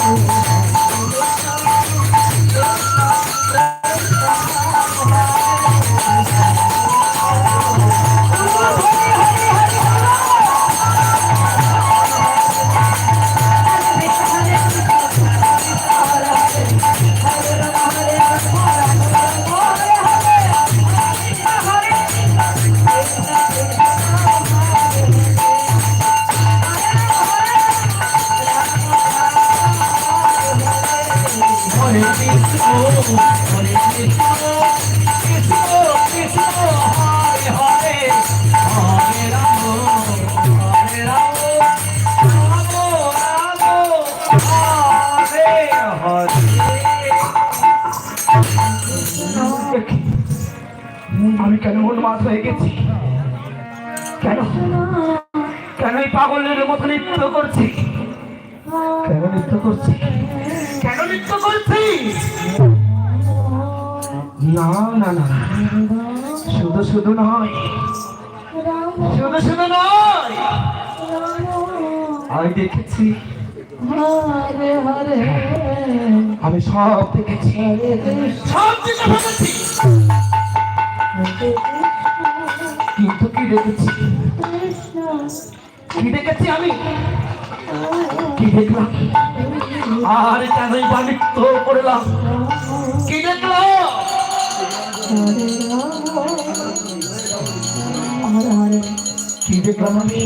Música আমি কেন উন্মাদ হয়ে গেছি কেন? কেন এই পাগলের মতো নৃত্য করছি? কেন নৃত্য করছি? কেন নৃত্য করছি? না না না শুধু শুধু নয়। শুধু শুধু নয়। আমি দেখেছি। আমি সব দেখেছি। সব দেখেছি কিন্তু কি দেখেছি? কি দেখেছি আমি? কি দেখলাম? আর কেনই বা নৃত্য করলাম কি দেখলাম? কি দেখলাম আমি?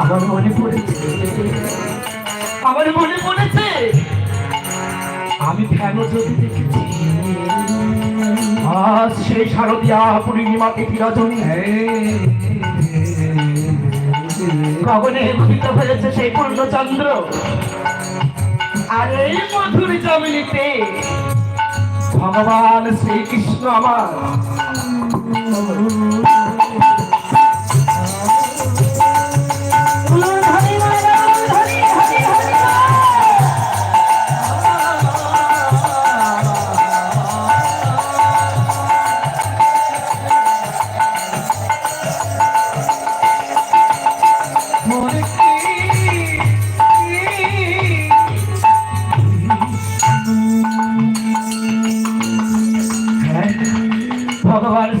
আমার মনে পড়েছে আমার মনে পড়েছে? আমি কেন যদি দেখেছি? আজ সেই শারদীয়া পূর্ণিমা তিথি রজনী গগনে উদিত হয়েছে সেই পূর্ণচন্দ্র। আর এই মধুর জমিনিতে। ভগবান শ্রীকৃষ্ণ আমার।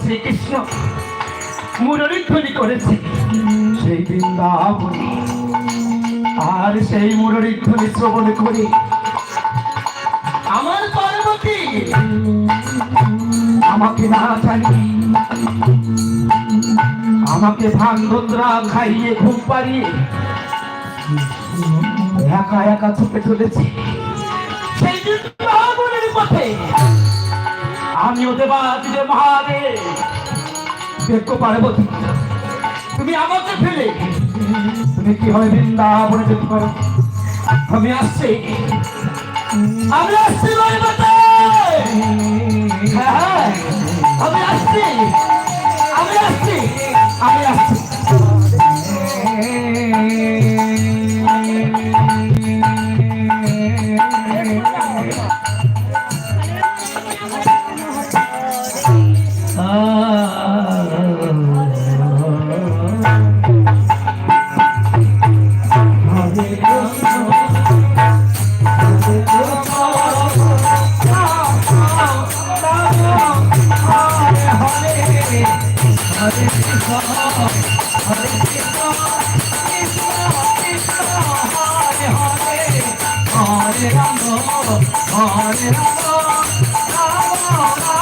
শ্রীকৃষ্ণ মুরলীধ্বনি করেছে। সেই বৃন্দাবনে। আর সেই মুরলীধ্বনি শ্রবণ করে আমার পার্বতী, আমাকে না জানি আমাকে ভাঙ্গন্দ্রা খাইয়ে, ঘুম পাড়িয়ে একা একা ছুটে চলেছি। সেই বৃন্দাবনের পথে আমি ওদের বাদিতে মহাদেব। দেখো পার্বতী তুমি আমাকে ফেলে। তুমি কীভাবে বৃন্দাবনে যেতে পারো? আমি আসছি। আমি আসছি। Hare Krishna, Rama, Hare Rama, Rama Rama.